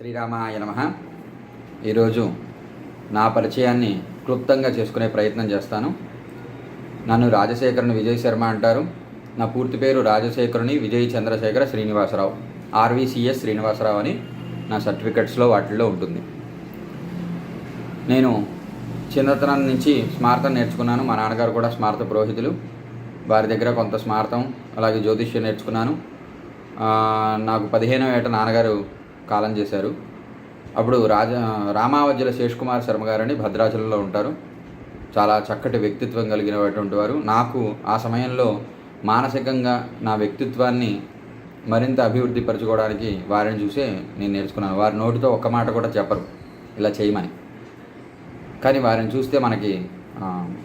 శ్రీరామాయ నమ. ఈరోజు నా పరిచయాన్ని క్లుప్తంగా చేసుకునే ప్రయత్నం చేస్తాను. నన్ను రాజశేఖరుని విజయ్ శర్మ అంటారు. నా పూర్తి పేరు రాజశేఖరుని విజయ్ చంద్రశేఖర శ్రీనివాసరావు. ఆర్వీసీఎస్ శ్రీనివాసరావు అని నా సర్టిఫికెట్స్లో వాటిల్లో ఉంటుంది. నేను చిన్నతనం నుంచి స్మార్థం నేర్చుకున్నాను. మా నాన్నగారు కూడా స్మార్త పురోహితులు. వారి దగ్గర కొంత స్మార్థం అలాగే జ్యోతిష్యం నేర్చుకున్నాను. నాకు పదిహేనవ ఏట నాన్నగారు కాలం చేశారు. అప్పుడు రాజ రామావజ్జల శేష్కుమార్ శర్మ గారని భద్రాచలంలో ఉంటారు. చాలా చక్కటి వ్యక్తిత్వం కలిగినటువంటి వారు. నాకు ఆ సమయంలో మానసికంగా నా వ్యక్తిత్వాన్ని మరింత అభివృద్ధి పరచుకోవడానికి వారిని చూసే నేను నేర్చుకున్నాను. వారి నోటితో ఒక్క మాట కూడా చెప్పరు. ఇలా చేయమని. కానీ వారిని చూస్తే మనకి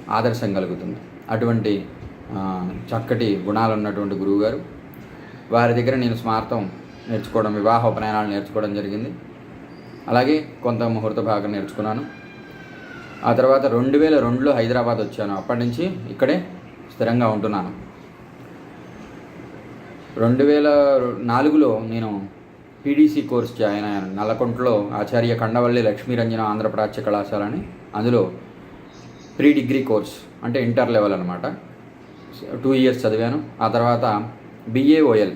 ఆదర్శం కలుగుతుంది. అటువంటి చక్కటి గుణాలు ఉన్నటువంటి గురువుగారు. వారి దగ్గర నేను స్మార్థం నేర్చుకోవడం వివాహ ఉపనయనాలు నేర్చుకోవడం జరిగింది. అలాగే కొంత ముహూర్త భాగం నేర్చుకున్నాను. ఆ తర్వాత రెండు వేల రెండులో హైదరాబాద్ వచ్చాను. అప్పటి నుంచి ఇక్కడే స్థిరంగా ఉంటున్నాను. రెండు వేల నాలుగులో నేను పీడీసీ కోర్స్ జాయిన్ అయ్యాను. నల్లకొంటలో ఆచార్య కండవల్లి లక్ష్మీరంజన ఆంధ్రప్రాచ్య కళాశాల అని అందులో ప్రీ డిగ్రీ కోర్స్ అంటే ఇంటర్ లెవెల్ అనమాట టూ ఇయర్స్ చదివాను. ఆ తర్వాత బిఏఓఎల్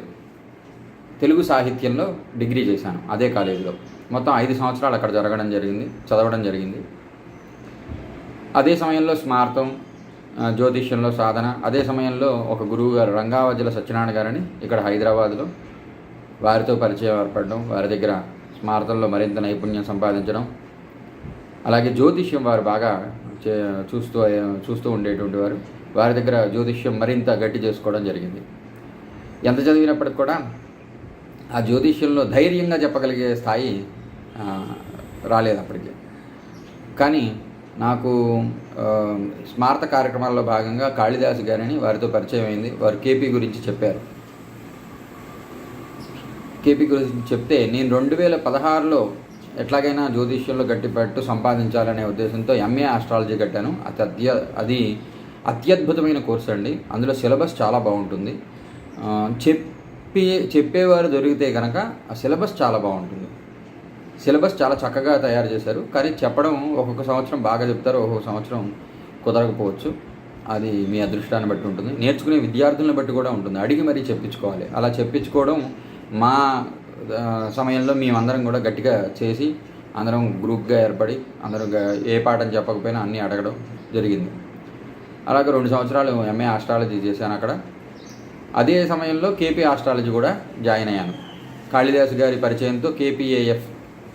తెలుగు సాహిత్యంలో డిగ్రీ చేశాను అదే కాలేజీలో. మొత్తం ఐదు సంవత్సరాలు అక్కడ జరగడం జరిగింది చదవడం జరిగింది. అదే సమయంలో స్మార్థం జ్యోతిష్యంలో సాధన అదే సమయంలో ఒక గురువు గారు రంగావజల సత్యనారాయణ గారని ఇక్కడ హైదరాబాద్లో వారితో పరిచయం ఏర్పడడం వారి దగ్గర స్మార్థంలో మరింత నైపుణ్యం సంపాదించడం అలాగే జ్యోతిష్యం వారు బాగా చే- చూస్తూ చూస్తూ ఉండేటువంటి వారు. వారి దగ్గర జ్యోతిష్యం మరింత గట్టి చేసుకోవడం జరిగింది. ఎంత చదివినప్పటికి కూడా ఆ జ్యోతిష్యంలో ధైర్యంగా చెప్పగలిగే స్థాయి రాలేదు అప్పటికి. కానీ నాకు స్మారత కార్యక్రమాల్లో భాగంగా కాళిదాసు గారని వారితో పరిచయం అయింది. వారు కేపీ గురించి చెప్పారు. కేపీ గురించి చెప్తే నేను రెండు వేల పదహారులో ఎట్లాగైనా జ్యోతిష్యంలో గట్టిపట్టు సంపాదించాలనే ఉద్దేశంతో ఎంఏ ఆస్ట్రాలజీ కట్టాను. అది అత్య అది అత్యద్భుతమైన కోర్స్ అండి. అందులో సిలబస్ చాలా బాగుంటుంది. చెప్ చెప్పి చెప్పేవారు దొరికితే కనుక ఆ సిలబస్ చాలా బాగుంటుంది. సిలబస్ చాలా చక్కగా తయారు చేశారు. కానీ చెప్పడం ఒక్కొక్క సంవత్సరం బాగా చెప్తారు ఒక్కొక్క సంవత్సరం కుదరకపోవచ్చు. అది మీ అదృష్టాన్ని బట్టి ఉంటుంది. నేర్చుకునే విద్యార్థులను బట్టి కూడా ఉంటుంది. అడిగి మరీ చెప్పించుకోవాలి. అలా చెప్పించుకోవడం మా సమయంలో మేమందరం కూడా గట్టిగా చేసి అందరం గ్రూప్గా ఏర్పడి అందరం ఏ పాఠం చెప్పకపోయినా అన్నీ అడగడం జరిగింది. అలాగే రెండు సంవత్సరాలు ఎంఏ ఆస్ట్రాలజీ చేశాను అక్కడ. అదే సమయంలో కేపీ ఆస్ట్రాలజీ కూడా జాయిన్ అయ్యాను. కాళిదాస్ గారి పరిచయంతో KPAF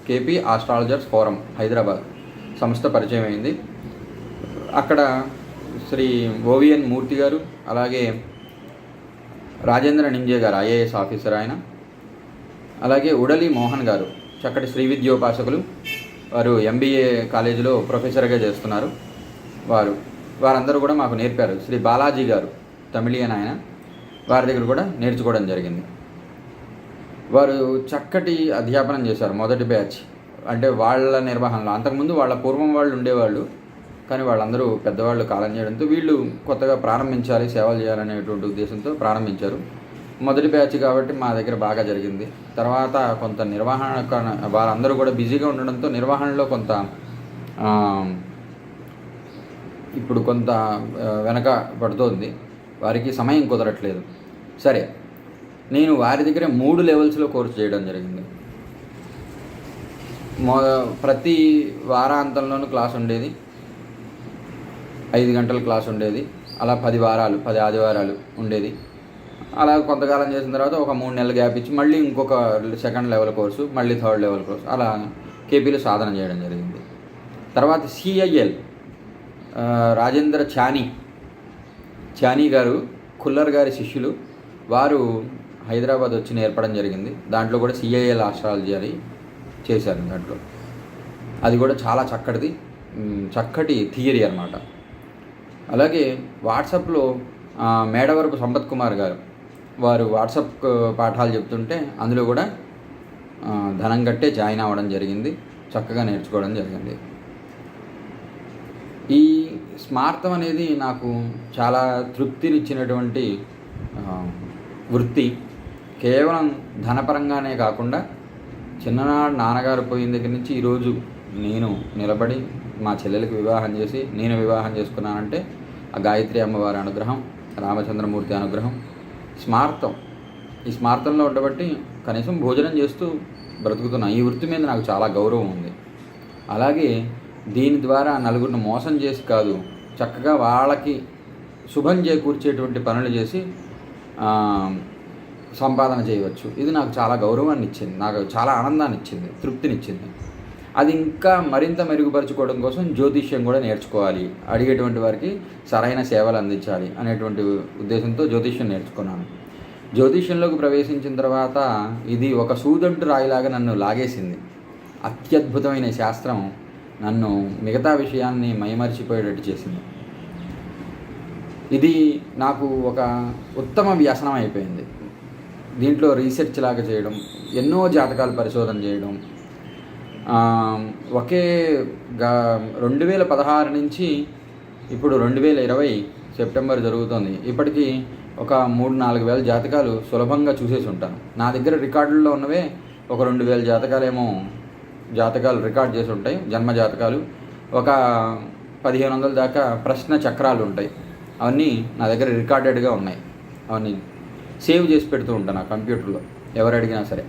KP astrologers forum Hyderabad సంస్థ పరిచయం అయింది. అక్కడ శ్రీ ఓవిఎన్ మూర్తి గారు అలాగే రాజేంద్ర నింజే గారు ఐఏఎస్ ఆఫీసర్ ఆయన అలాగే ఉడలి మోహన్ గారు చక్కటి శ్రీ విద్యోపాసకులు వారు ఎంబీఏ కాలేజీలో ప్రొఫెసర్గా చేస్తున్నారు వారు. వారందరూ కూడా మాకు నేర్పారు. శ్రీ బాలాజీ గారు తమిళియన్ ఆయన. వారి దగ్గర కూడా నేర్చుకోవడం జరిగింది. వారు చక్కటి అధ్యాపనం చేశారు మొదటి బ్యాచ్. అంటే వాళ్ళ నిర్వహణలో అంతకుముందు వాళ్ళ పూర్వం వాళ్ళు ఉండేవాళ్ళు కానీ వాళ్ళందరూ పెద్దవాళ్ళు కాలం చేయడంతో వీళ్ళు కొత్తగా ప్రారంభించాలి సేవలు చేయాలనేటువంటి ఉద్దేశంతో ప్రారంభించారు. మొదటి బ్యాచ్ కాబట్టి మా దగ్గర బాగా జరిగింది. తర్వాత కొంత నిర్వహణ కన- వారందరూ కూడా బిజీగా ఉండడంతో నిర్వహణలో కొంత ఇప్పుడు కొంత వెనక పడుతోంది. వారికి సమయం కుదరట్లేదు. సరే నేను వారి దగ్గర మూడు లెవెల్స్లో కోర్సు చేయడం జరిగింది. మొ ప్రతి వారాంతంలోనూ క్లాస్ ఉండేది. ఐదు గంటల క్లాస్ ఉండేది. అలా పది వారాలు పది ఆదివారాలు ఉండేది. అలా కొంతకాలం చేసిన తర్వాత ఒక మూడు నెలలు గ్యాప్ ఇచ్చి మళ్ళీ ఇంకొక సెకండ్ లెవెల్ కోర్సు మళ్ళీ థర్డ్ లెవెల్ కోర్సు అలా కేపీలో సాధన చేయడం జరిగింది. తర్వాత సిఐఎల్ రాజేంద్ర చానీ చానీ గారు కుల్లర్ గారి శిష్యులు వారు హైదరాబాద్ వచ్చి నేర్పడం జరిగింది. దాంట్లో కూడా సిఐఎల్ ఆస్ట్రాలజీ అని చేశారు దాంట్లో. అది కూడా చాలా చక్కటిది చక్కటి థియరీ అనమాట అలాగే వాట్సాప్లో మేడవరపు సంపత్ కుమార్ గారు వారు వాట్సాప్ పాఠాలు చెప్తుంటే అందులో కూడా ధనం కట్టే జాయిన్ అవ్వడం జరిగింది. చక్కగా నేర్చుకోవడం జరిగింది. ఈ స్మార్థం అనేది నాకు చాలా తృప్తినిచ్చినటువంటి వృత్తి. కేవలం ధనపరంగానే కాకుండా చిన్ననాడు నాన్నగారు పోయిన దగ్గర నుంచి ఈరోజు నేను నిలబడి మా చెల్లెలకి వివాహం చేసి నేను వివాహం చేసుకున్నానంటే ఆ గాయత్రి అమ్మవారి అనుగ్రహం రామచంద్రమూర్తి అనుగ్రహం స్మార్థం ఈ స్మార్థంలో ఉండబట్టి కనీసం భోజనం చేస్తూ బ్రతుకుతున్నాను ఈ వృత్తి మీద నాకు చాలా గౌరవం ఉంది. అలాగే దీని ద్వారా నలుగురిని మోసం చేసి కాదు చక్కగా వాళ్ళకి శుభం చేకూర్చేటువంటి పనులు చేసి సంపాదన చేయవచ్చు. ఇది నాకు చాలా గౌరవాన్ని ఇచ్చింది. నాకు చాలా ఆనందాన్ని ఇచ్చింది. తృప్తినిచ్చింది అది ఇంకా మరింత మెరుగుపరచుకోవడం కోసం జ్యోతిష్యం కూడా నేర్చుకోవాలి. అడిగేటువంటి వారికి సరైన సేవలు అందించాలి అనేటువంటి ఉద్దేశంతో జ్యోతిష్యం నేర్చుకున్నాను. జ్యోతిష్యంలోకి ప్రవేశించిన తర్వాత ఇది ఒక సూదంటు రాయిలాగా నన్ను లాగేసింది. అత్యద్భుతమైన శాస్త్రం నన్ను మిగతా విషయాన్ని మైమరిచిపోయేటట్టు చేసింది. ఇది నాకు ఒక ఉత్తమ వ్యసనం అయిపోయింది. దీంట్లో రీసెర్చ్ లాగా చేయడం ఎన్నో జాతకాలు పరిశోధన చేయడం ఒకే గా రెండు వేల పదహారు నుంచి ఇప్పుడు రెండు వేల ఇరవై సెప్టెంబర్ జరుగుతుంది. ఇప్పటికీ ఒక మూడు నాలుగు వేల జాతకాలు సులభంగా చూసేసి ఉంటాను. నా దగ్గర రికార్డుల్లో ఉన్నవే ఒక రెండు వేల జాతకాలేమో జాతకాలు రికార్డ్ చేసి ఉంటాయి జన్మ జాతకాలు. ఒక పదిహేను వందల దాకా ప్రశ్న చక్రాలు ఉంటాయి. అవన్నీ నా దగ్గర రికార్డెడ్గా ఉన్నాయి. అవన్నీ సేవ్ చేసి పెడుతూ ఉంటాను నా కంప్యూటర్లో ఎవరు అడిగినా సరే.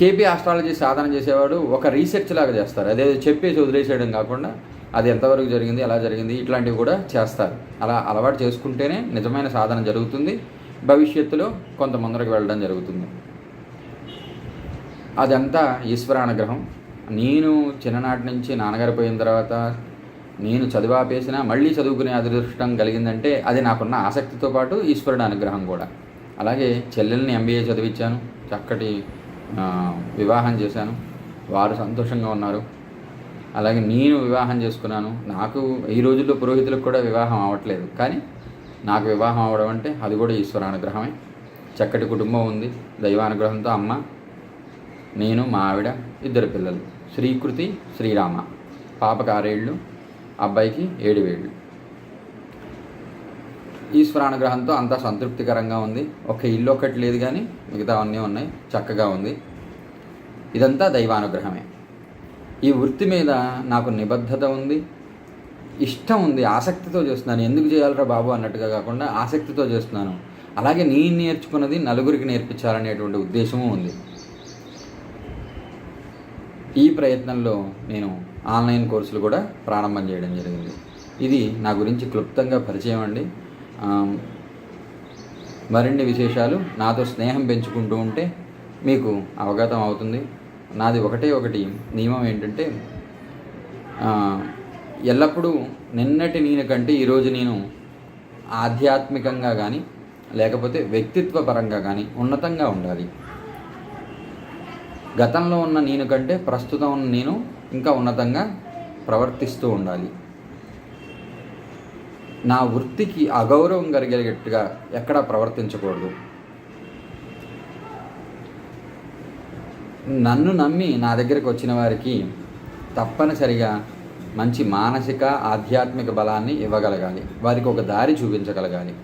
కేపీ ఆస్ట్రాలజీ సాధన చేసేవాడు ఒక రీసెర్చ్ లాగా చేస్తారు. అదే చెప్పేసి వదిలేసేయడం కాకుండా అది ఎంతవరకు జరిగింది ఎలా జరిగింది ఇట్లాంటివి కూడా చేస్తారు. అలా అలవాటు చేసుకుంటేనే నిజమైన సాధన జరుగుతుంది. భవిష్యత్తులో కొంత ముందరకు వెళ్ళడం జరుగుతుంది. అదంతా ఈశ్వరానుగ్రహం. నేను చిన్ననాటి నుంచి నాన్నగారు పోయిన తర్వాత నేను చదివాపేసిన మళ్ళీ చదువుకునే అదృష్టం కలిగిందంటే అది నాకున్న ఆసక్తితో పాటు ఈశ్వరుడు అనుగ్రహం కూడా. అలాగే చెల్లెల్ని ఎంబీఏ చదివించాను చక్కటి వివాహం చేశాను. వారు సంతోషంగా ఉన్నారు. అలాగే నేను వివాహం చేసుకున్నాను. నాకు ఈ రోజుల్లో పురోహితులకు కూడా వివాహం అవ్వట్లేదు. కానీ నాకు వివాహం అవ్వడం అంటే అది కూడా ఈశ్వరానుగ్రహమే. చక్కటి కుటుంబం ఉంది. దైవానుగ్రహంతో అమ్మ నేను మా ఆవిడ ఇద్దరు పిల్లలు. శ్రీకృతి శ్రీరామ. పాపకు ఆరేళ్ళు అబ్బాయికి ఏడు వేళ్ళు ఈశ్వరానుగ్రహంతో అంతా సంతృప్తికరంగా ఉంది. ఒక ఇల్లు ఒకటి లేదు కానీ మిగతా అన్నీ ఉన్నాయి. చక్కగా ఉంది. ఇదంతా దైవానుగ్రహమే. ఈ వృత్తి మీద నాకు నిబద్ధత ఉంది. ఇష్టం ఉంది. ఆసక్తితో చేస్తున్నాను. ఎందుకు చేయాలరా బాబు అన్నట్టుగా కాకుండా ఆసక్తితో చేస్తున్నాను. అలాగే నేను నేర్చుకున్నది నలుగురికి నేర్పించాలనేటువంటి ఉద్దేశము ఉంది. ఈ ప్రయత్నంలో నేను ఆన్లైన్ కోర్సులు కూడా ప్రారంభం చేయడం జరిగింది. ఇది నా గురించి క్లుప్తంగా పరిచయం అండి. మరిన్ని విశేషాలు నాతో స్నేహం పెంచుకుంటూ ఉంటే మీకు అవగతం అవుతుంది. నాది ఒకటే ఒకటి నియమం ఏంటంటే ఎల్లప్పుడూ నిన్నటి నేను కంటే ఈరోజు నేను ఆధ్యాత్మికంగా కానీ లేకపోతే వ్యక్తిత్వ పరంగా కానీ ఉన్నతంగా ఉండాలి. గతంలో ఉన్న నేను కంటే ప్రస్తుతం ఉన్న నేను ఇంకా ఉన్నతంగా ప్రవర్తిస్తూ ఉండాలి. నా వృత్తికి అగౌరవం కలిగేటట్టుగా ఎక్కడా ప్రవర్తించకూడదు. నన్ను నమ్మి నా దగ్గరికి వచ్చిన వారికి తప్పనిసరిగా మంచి మానసిక ఆధ్యాత్మిక బలాన్ని ఇవ్వగలగాలి. వారికి ఒక దారి చూపించగలగాలి.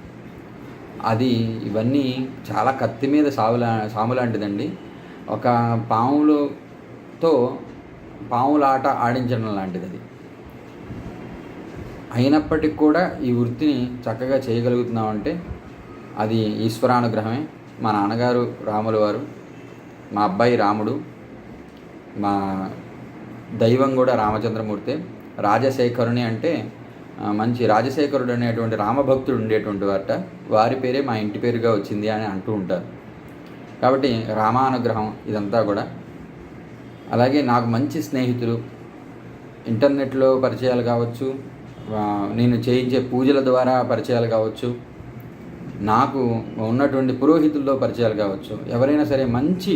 అది ఇవన్నీ చాలా కత్తి మీద సాములా సాము లాంటిదండి. ఒక పాములతో పాములాట ఆడించడం లాంటిది అది అయినప్పటికీ కూడా ఈ వృత్తిని చక్కగా చేయగలుగుతున్నామంటే అది ఈశ్వరానుగ్రహమే. మా నాన్నగారు రాములు వారు మా అబ్బాయి రాముడు మా దైవం కూడా రామచంద్రమూర్తి రాజశేఖరుని అంటే మంచి రాజశేఖరుడు అనేటువంటి రామభక్తుడు ఉండేటువంటి వారట. వారి పేరే మా ఇంటి పేరుగా వచ్చింది అని అంటూ ఉంటారు. కాబట్టి రామానుగ్రహం ఇదంతా కూడా. అలాగే నాకు మంచి స్నేహితులు ఇంటర్నెట్లో పరిచయాలు కావచ్చు నేను చేయించే పూజల ద్వారా పరిచయాలు కావచ్చు నాకు ఉన్నటువంటి పురోహితుల్లో పరిచయాలు కావచ్చు ఎవరైనా సరే మంచి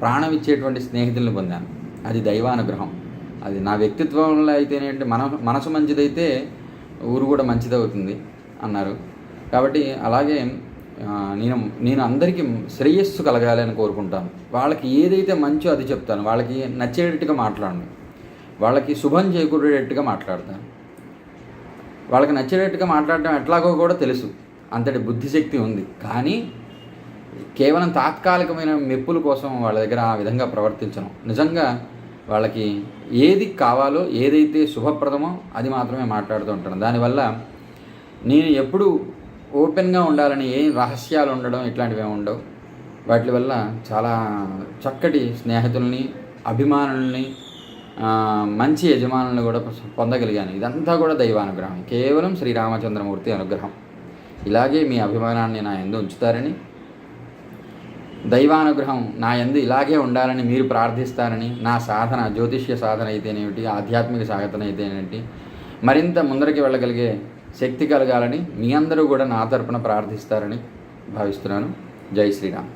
ప్రాణం ఇచ్చేటువంటి స్నేహితులను పొందాను. అది దైవానుగ్రహం. అది నా వ్యక్తిత్వంలో అయితేనేంటి మన మనసు మంచిదైతే ఊరు కూడా మంచిదవుతుంది అన్నారు. కాబట్టి అలాగే నేను నేను అందరికీ శ్రేయస్సు కలగాలని కోరుకుంటాను. వాళ్ళకి ఏదైతే మంచో అది చెప్తాను. వాళ్ళకి నచ్చేటట్టుగా మాట్లాడను. వాళ్ళకి శుభం చేకూరేటట్టుగా మాట్లాడతాను. వాళ్ళకి నచ్చేటట్టుగా మాట్లాడటం ఎట్లాగో కూడా తెలుసు. అంతటి బుద్ధిశక్తి ఉంది. కానీ కేవలం తాత్కాలికమైన మెప్పుల కోసం వాళ్ళ దగ్గర ఆ విధంగా ప్రవర్తించను. నిజంగా వాళ్ళకి ఏది కావాలో ఏదైతే శుభప్రదమో అది మాత్రమే మాట్లాడుతూ ఉంటాను. దానివల్ల నేను ఎప్పుడు ఓపెన్గా ఉండాలని ఏం రహస్యాలు ఉండడం ఇట్లాంటివి ఏమి ఉండవు. వాటి వల్ల చాలా చక్కటి స్నేహితుల్ని అభిమానుల్ని మంచి యజమానులను కూడా పొందగలిగాను. ఇదంతా కూడా దైవానుగ్రహం. కేవలం శ్రీరామచంద్రమూర్తి అనుగ్రహం. ఇలాగే మీ అభిమానాన్ని నా ఎందు ఉంచుతారని దైవానుగ్రహం నా ఎందు ఇలాగే ఉండాలని మీరు ప్రార్థిస్తారని నా సాధన జ్యోతిష్య సాధన అయితేనేమిటి ఆధ్యాత్మిక సాధన అయితేనేమిటి మరింత ముందరికి వెళ్ళగలిగే శక్తి కలగాలని మీ అందరూ కూడా నా తరపున ప్రార్థిస్తారని భావిస్తున్నాను. జై శ్రీరామ్.